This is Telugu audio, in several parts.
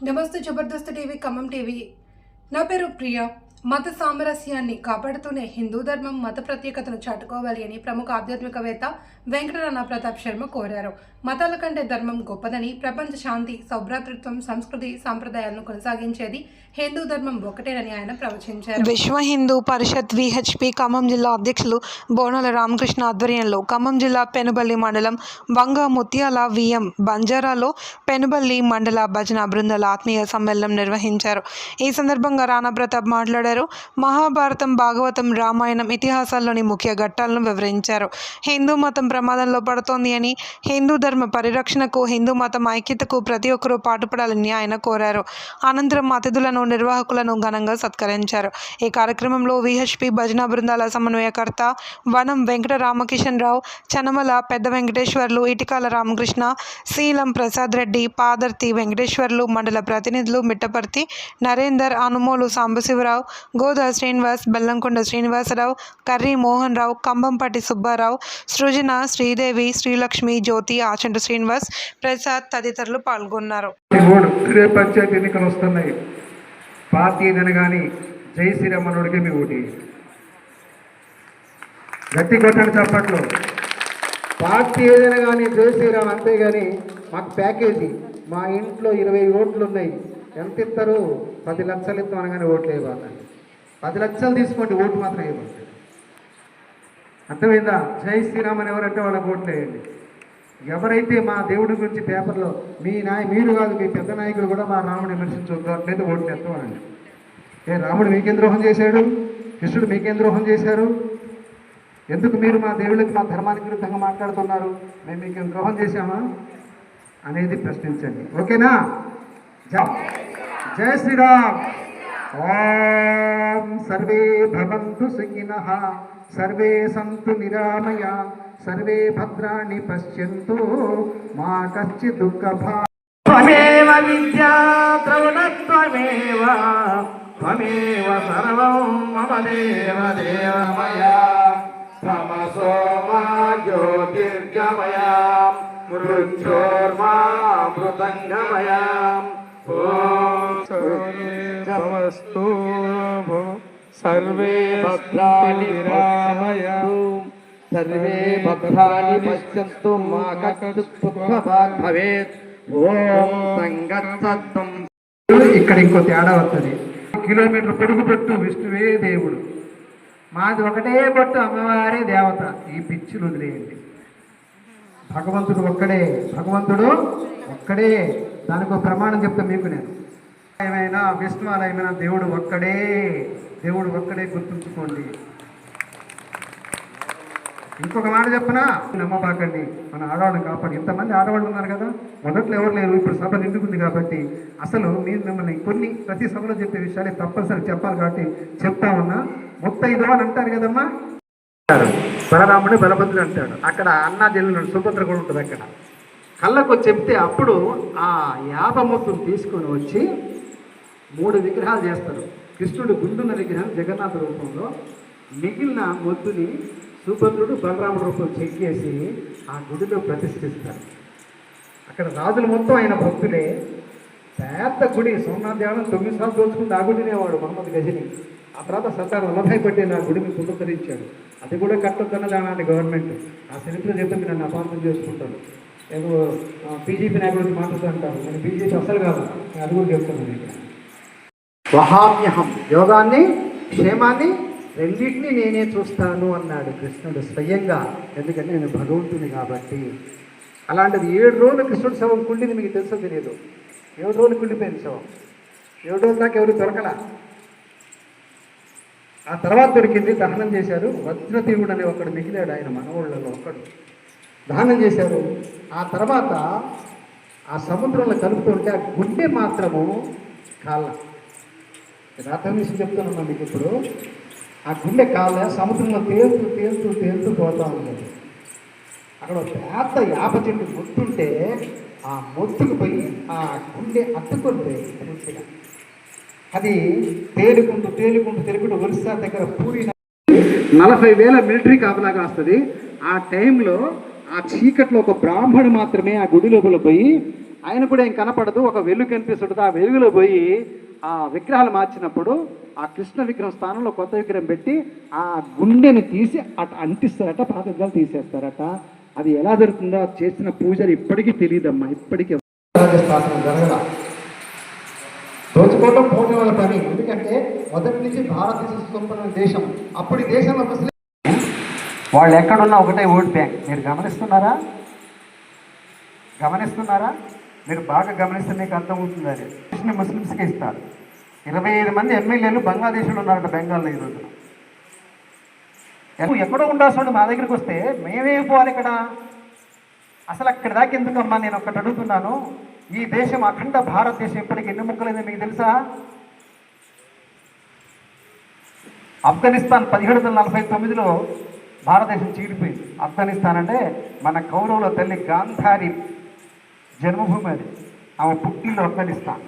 నమస్తే జబర్దస్త్ టీవీ ఖమ్మం టీవీ నా పేరు ప్రియ మత సామరస్యాన్ని కాపాడుతూనే హిందూ ధర్మం మత ప్రత్యేకతను చాటుకోవాలి అని ప్రముఖ ఆధ్యాత్మికవేత్త వెంకటరమణ ప్రతాప్ శర్మ కోరారు. మతాల కంటే ధర్మం గొప్పదని ప్రపంచ శాంతి సౌభ్రాతృత్వం సంస్కృతి సాంప్రదాయాలను కొనసాగించేది హిందూ ధర్మం ఒకటేనని ఆయన ప్రవచించారు. విశ్వ హిందూ పరిషత్ విహెచ్పి ఖమ్మం జిల్లా అధ్యక్షులు బోనాల రామకృష్ణ ఆధ్వర్యంలో ఖమ్మం జిల్లా పెనుబల్లి మండలం వంగ ముత్యాల విఎం బంజారాలో పెనుబల్లి మండల భజన బృందాల ఆత్మీయ సమ్మేళనం నిర్వహించారు. ఈ సందర్భంగా రాణా ప్రతాప్ మాట్లాడారు. మహాభారతం భాగవతం రామాయణం ఇతిహాసాల్లోని ముఖ్య ఘట్టాలను వివరించారు. హిందూ మతం ప్రమాదంలో పడుతోంది అని హిందూ ధర్మ పరిరక్షణకు హిందూ మతం ఐక్యతకు ప్రతి ఒక్కరూ పాటుపడాలని ఆయన కోరారు. అనంతరం అతిథులను నిర్వాహకులను ఘనంగా సత్కరించారు. ఈ కార్యక్రమంలో విహెచ్పి భజన బృందాల సమన్వయకర్త వనం వెంకట రామకిషన్ రావు చనమల పెద్ద వెంకటేశ్వర్లు ఇటికాల రామకృష్ణ శీలం ప్రసాద్ రెడ్డి పాదర్తి వెంకటేశ్వర్లు మండల ప్రతినిధులు మిట్టపర్తి నరేందర్ అనుమోలు సాంబశివరావు గోదా శ్రీనివాస్ బెల్లంకొండ శ్రీనివాసరావు కర్రీ మోహన్ రావు కంబంపాటి సుబ్బారావు సృజన శ్రీదేవి శ్రీలక్ష్మి జ్యోతి ఆచంట శ్రీనివాస్ ప్రసాద్ తదితరులు పాల్గొన్నారు. పంచాయతీ ఎన్నికలు వస్తున్నాయి. పార్టీ ఏదైనా కానీ జై శ్రీరామనుడికి మీ ఓటు గట్టి కొట్టండి చప్పట్లు. పార్టీ ఏదైనా కానీ జై శ్రీరామ్ అంతేగాని మాకు ప్యాకేజీ. మా ఇంట్లో ఇరవై ఓట్లు ఉన్నాయి ఎంత ఇస్తారు? పది లక్షలు ఇస్తాం అనగానే ఓట్లు వేయబాకండి పది లక్షలు తీసుకోండి ఓటు మాత్రం ఇవ్వండి అర్థమైందా? జై శ్రీరామ్ అని ఎవరంటే వాళ్ళకి ఓట్లు వేయండి. ఎవరైతే మా దేవుడి గురించి పేపర్లో మీ నాయ మీరు కాదు మీ పెద్ద నాయకుడు కూడా మా రాముడు విమర్శించొద్దు ఓటు ఓట్లు ఎత్తమనండి. ఏ రాముడు మీకేం ద్రోహం చేశాడు? కృష్ణుడు మీకేం ద్రోహం చేశారు? ఎందుకు మీరు మా దేవుడికి మా ధర్మానికి విరుద్ధంగా మాట్లాడుతున్నారు? మేము మీకేం ద్రోహం చేశామా? అనేది ప్రశ్నించండి. ఓకేనా? జా జై శ్రీరామ్. ఓం సర్వే భవంతు సుఖినః సర్వే సంతు నిరామయ సర్వే భద్రాణి పశ్యంతు మా కశ్చిత్ దుఃఖభా త్వమేవ విద్యా ద్రౌణత్వమేవ త్వమేవ సర్వం మమ దేవ దేవమయా తమసో మా జ్యోతిర్గమయా మృత్యోర్మా మృతంగమయా ఓం సర్వే భద్రాణి పశ్యంతు మా కశ్చిత్ దుఃఖభాగ్ భవేత్ ఓం సంగత్తం ఇక్కడ ఇంకో తేడా వస్తుంది. కిలోమీటర్ పొడుగు పెట్టు విష్ణువే దేవుడు. మాది ఒకటే పట్టు అమ్మవారే దేవత. ఈ పిచ్చులు వదిలేయండి. భగవంతుడు ఒక్కడే. భగవంతుడు ఒక్కడే. దానికి ప్రమాణం చెప్తా మీకు నేను. ఏమైనా విష్ణువాలయమైనా దేవుడు ఒక్కడే. దేవుడు ఒక్కడే గుర్తుంచుకోండి. ఇంకొక మాట చెప్పనా? నమ్మబాకండి. మన ఆడవాళ్ళని కాపాడు. ఇంతమంది ఆడవాళ్ళు ఉన్నారు కదా మొదట్లో ఎవరు లేరు ఇప్పుడు సభ నిండుకుంది కాబట్టి అసలు మీరు మిమ్మల్ని కొన్ని ప్రతి సభలో చెప్పే విషయాలు తప్పనిసరి చెప్పాలి కాబట్టి చెప్తా ఉన్నా. ముత్తైదు అని అంటారు కదమ్మా? బలరాముడు బలభద్రుడు అంటాడు. అక్కడ అన్నా జల్లు సుభద్ర కూడా ఉంటుంది అక్కడ. కళ్ళకు చెప్తే అప్పుడు ఆ యాభ మొత్తం తీసుకొని వచ్చి మూడు విగ్రహాలు చేస్తారు. కృష్ణుడు గుండున్న విగ్రహం జగన్నాథ రూపంలో. మిగిలిన మొద్దుని సుభద్రుడు బలరాముడు రూపం చెక్కేసి ఆ గుడిలో ప్రతిష్ఠిస్తారు. అక్కడ రాజులు మొత్తం ఆయన భక్తులే పెద్ద గుడి సోమనాథ్ దేవాలయం తొమ్మిది సార్లు దోచుకుంది ఆ గుడినేవాడు మహమ్మద్ గజని. ఆ తర్వాత సర్దార్ వల్లభాయ్ పటేల్ ఆ గుడిని పునరుద్ధరించాడు. అది కూడా కట్టొద్దన్నది అలాంటి గవర్నమెంట్. ఆ చరిత్ర చేత మీరు నన్ను అపార్థం చేసుకుంటారు. ఏదో బీజేపీ నాయకుడికి మాట్లాడుతూ అంటారు నేను బీజేపీ అసలు కాదు. నేను అది కూడా చెప్తున్నాను ఇక్కడ వహామ్యహం. యోగాన్ని క్షేమాన్ని రెండింటినీ నేనే చూస్తాను అన్నాడు కృష్ణుడు స్వయంగా. ఎందుకంటే నేను భగవంతుని కాబట్టి. అలాంటిది ఏడు రోజులు కృష్ణుడు శవం కుండింది మీకు తెలుసో తెలియదు. ఏడు రోజులు కుండిపోయింది శవం. ఏడు రోజుల దాకా ఎవరు దొరకల. ఆ తర్వాత దొరికింది దహనం చేశారు. వజ్రతీవుడు అనే ఒకడు మిగిలాడు ఆయన మనవుళ్ళలో ఒకడు. దహనం చేశారు. ఆ తర్వాత ఆ సముద్రంలో కలుపుతుంటే ఆ గుండె మాత్రము కాళ్ళ రాత్రి విషయం చెప్తున్నాను మీకు ఇప్పుడు. ఆ గుండె కాళ్ళ సముద్రంలో తేలుతూ తేలుతూ తేలుతూ పోతా ఉంది. అక్కడ పెద్ద యాప చెట్టు మొత్తుంటే ఆ మొత్తుకు పోయి ఆ గుండె అత్తుకుంటే మంచిగా అది తేలుకుంటూ తేలుకుంటూ తేలుకుంటూ ఒరిస్సా దగ్గర పూరి నలభై వేల మిలిటరీ కాపలాగా వస్తుంది ఆ టైంలో ఆ చీకట్లో ఒక బ్రాహ్మణుడు మాత్రమే ఆ గుడి లోపల పోయి ఆయన కూడా ఏం కనపడదు. ఒక వెలుగు కనిపిస్తుంటుంది. ఆ వెలుగులో పోయి ఆ విగ్రహాలు మార్చినప్పుడు ఆ కృష్ణ విగ్రహం స్థానంలో కొత్త విగ్రహం పెట్టి ఆ గుండెని తీసి అటు అంటిస్తారట పాత విగ్రహాలు తీసేస్తారట. అది ఎలా జరుగుతుందో అది చేసిన పూజలు ఇప్పటికీ తెలియదమ్మా. ఇప్పటికీ దోచుకోవడం పోటీ వాళ్ళ పని. ఎందుకంటే మొదటి నుంచి భారతదేశ సంపన్న దేశం. అప్పుడు ఈ దేశంలో ముస్లిం వాళ్ళు ఎక్కడున్నా ఒకటే ఓట్ బ్యాంక్. మీరు గమనిస్తున్నారా? గమనిస్తున్నారా? మీరు బాగా గమనిస్తే మీకు అర్థమవుతుంది అది. కృష్ణ ముస్లిమ్స్కి ఇస్తారు. ఇరవై ఐదు మంది ఎమ్మెల్యేలు బంగ్లాదేశ్లో ఉన్నారట బెంగాల్లో ఈరోజు రోజున. ఎక్కడో ఉండాల్సిన మా దగ్గరికి వస్తే మేమేం పోవాలి ఇక్కడ? అసలు అక్కడ దాకా ఎందుకమ్మా నేను ఒకటి అడుగుతున్నాను? ఈ దేశం అఖండ భారతదేశం ఇప్పటికి ఎన్ని ముక్కలైంది మీకు తెలుసా? ఆఫ్ఘనిస్తాన్ పదిహేడు వందల నలభై తొమ్మిదిలో భారతదేశం చీడిపోయింది ఆఫ్ఘనిస్తాన్ అంటే మన కౌరవుల తల్లి గాంధారి జన్మభూమి అది ఆమె పుట్టిల్లు ఆఫ్ఘనిస్తాన్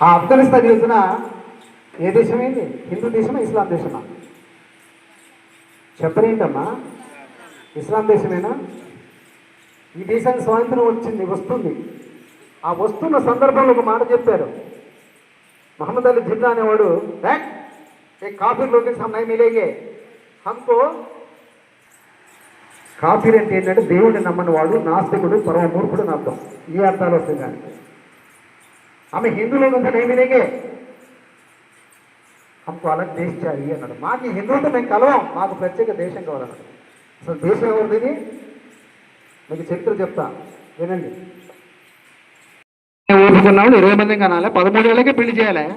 ఆ ఆఫ్ఘనిస్తాన్ యుద్ధన ఏ దేశమైంది హిందూ దేశమా ఇస్లాం దేశమా చెప్పరేంటమ్మా ఇస్లాం దేశమేనా ఈ దేశానికి స్వాతంత్రం వచ్చింది వస్తుంది ఆ వస్తున్న సందర్భంలో ఒక మాట చెప్పారు मोहम्मद अली जिन्ना అనేవాడు "हैं? ये काफिर लोग के सामने मिलेंगे हमको కాఫీర్ అంటే ఏంటంటే దేవుడిని నమ్మని వాడు నాస్తికుడు పరమమూర్ఖుడు అని అర్థం. ఈ అర్థాలు వస్తాయి దానికి. ఆమె హిందువులో ఉంటే నేను మిలేగే హమ్కు అలగ్ దేశ్ అన్నాడు. మాకు హిందువులతో మేము కలవం. మాకు ప్రత్యేక దేశం కావాలన్నాడు. అసలు దేశం ఎవరిది ఇది? మీకు చరిత్ర చెప్తా. వినండి. ఊరుకున్నాడు ఇరవై మంది కనాలి. పదమూడేళ్ళకే పెళ్ళి చేయాలి.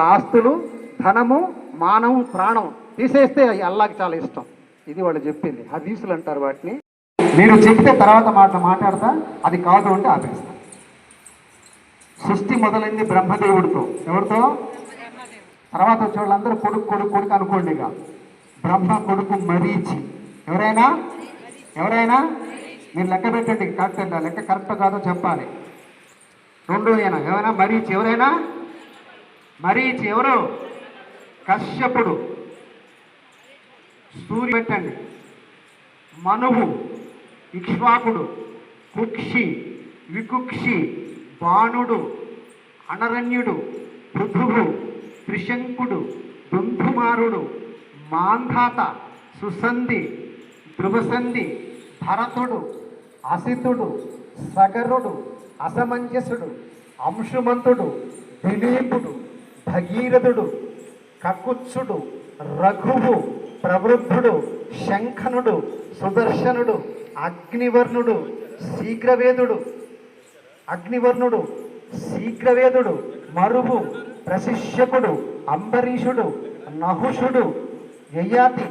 ఆస్తులు ధనము మానము ప్రాణం తీసేస్తే అల్లాకి చాలా ఇష్టం. ఇది వాళ్ళు చెప్పింది. హదీసులు అంటారు వాటిని. మీరు చెప్తే తర్వాత మాట మాట్లాడతా అది కాదు అంటే ఆపేస్తా. సృష్టి మొదలైంది బ్రహ్మదేవుడితో. ఎవరితో? తర్వాత వచ్చే వాళ్ళందరూ కొడుకు కొడుకు కొడుకు అనుకోండి ఇక. బ్రహ్మ కొడుకు మరీచి. ఎవరైనా? ఎవరైనా? మీరు లెక్క పెట్టండి కరెక్ట్ లెక్క కరెక్ట్ కాదో చెప్పాలి. రెండో అయినా. ఎవరైనా? మరీచి. ఎవరైనా? మరీచి. ఎవరు? కశ్యపుడు. సూర్య పెట్టండి మనువు ఇక్ష్వాకుడు కుక్షి వికుక్షి బాణుడు అనరణ్యుడు పృథువు త్రిశంకుడు దుంధుమారుడు మాంధాత సుసంధి ధృవసంధి భరతుడు అసితుడు సగరుడు అసమంజసుడు అంశుమంతుడు దిలీపుడు భగీరథుడు కకుత్సుడు రఘువు ప్రవృద్ధుడు శంఖనుడు సుదర్శనుడు అగ్నివర్ణుడు శీఘ్రవేదుడు. అగ్నివర్ణుడు శీఘ్రవేదుడు మరువు ప్రశిష్యకుడు అంబరీషుడు నహుషుడు యయాతి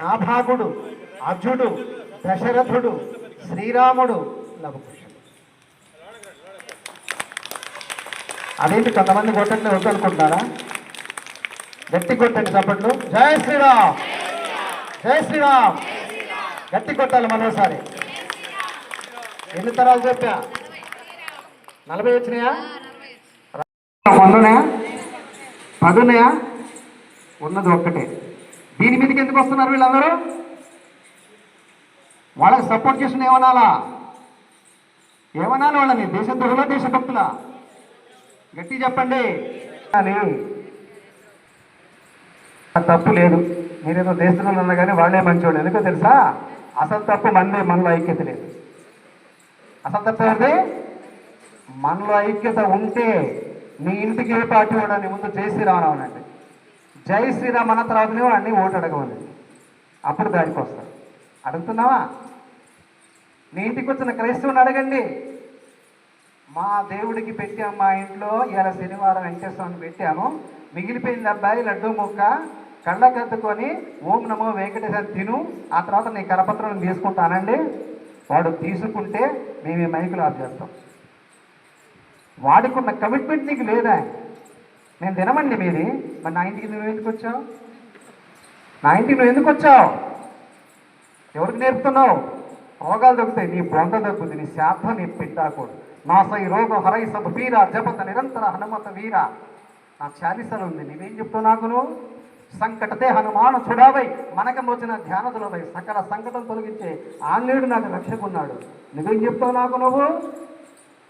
నాభాగుడు అజుడు దశరథుడు శ్రీరాముడు లవకుశుడు అదేంటి కొంతమంది కొట్టండి వద్దనుకుంటారా? గట్టి కొట్టండి చప్పట్లు జయ శ్రీరామ్! జై శ్రీరామ్. గట్టి కొట్టాలి మరోసారి. ఎన్ని తరాలు చెప్పా? నలభై వచ్చినాయా? వందనాయా పదున్నాయా ఉన్నది ఒక్కటే. దీని మీదకి ఎందుకు వస్తున్నారు వీళ్ళందరూ? వాళ్ళకి సపోర్ట్ చేసిన ఏమనాలా? ఏమనాలి వాళ్ళని? దేశద్రోహుల దేశభక్తుల గట్టి చెప్పండి. అని తప్పు లేదు. నేనేదో దేశంలో ఉన్నా కానీ వాళ్ళే మంచివాడు ఎందుకో తెలుసా? అసలు తప్పు మనదే మనలో ఐక్యత లేదు. అసలు తప్పు ఎవరిది? మనలో ఐక్యత ఉంటే నీ ఇంటికి ఏ పార్టీ వాడని ముందు జై శ్రీరామ్ అనండి జై శ్రీరామ్ అన్న తర్వాతనే వాడిని ఓటు అడగవాలి అప్పుడు దానికి వస్తారు. అడుగుతున్నావా? నీ ఇంటికి వచ్చిన క్రైస్తవుని అడగండి. మా దేవుడికి పెట్టాం మా ఇంట్లో ఇలా శనివారం వెంకటేశ్వరాన్ని పెట్టాము. మిగిలిపోయింది అబ్బాయి లడ్డూ ముక్క కళ్ళకద్దుకొని ఓం నమో వెంకటేశ్వర తిను. ఆ తర్వాత నీ కరపత్రం తీసుకుంటానండి. వాడు తీసుకుంటే మేము ఈ మైకులు ఆఫ్ చేస్తాం. వాడుకున్న కమిట్మెంట్ నీకు లేదా? నేను తినమండి మీది. మరి నా ఇంటికి నువ్వు ఎందుకు వచ్చావు? నా ఇంటికి నువ్వు ఎందుకు వచ్చావు? ఎవరికి నేర్పుతున్నావు? రోగాలు దొరుకుతాయి నీ బొంద తగ్గుతుంది నీ శాప నీ పిండాకోడు నా సై రోగ హరై సభ వీర జపత నిరంతర హనుమత వీర. నా చాలీసలు ఉంది. నీవేం చెప్తావు నాకు నువ్వు? సంకటతే హనుమాను చుడావై మనకం వచ్చిన ధ్యానదులపై సకల సంకటం తొలగించే ఆంగ్లేయుడు నాకు రక్షకున్నాడు. నువ్వేం చెప్తావు నాకు నువ్వు?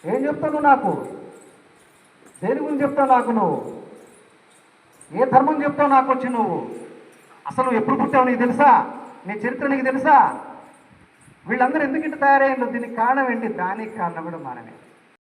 ఏం చెప్తావు నాకు? దేని గురించి చెప్తావు నాకు నువ్వు? ఏ ధర్మం చెప్తావు నాకు వచ్చి నువ్వు? అసలు ఎప్పుడు పుట్టావు నీకు తెలుసా? నీ చరిత్ర నీకు తెలుసా? వీళ్ళందరూ ఎందుకు ఇట్లా తయారైందో దీనికి కారణం ఏంటి? దానికి కారణం కూడా మనమే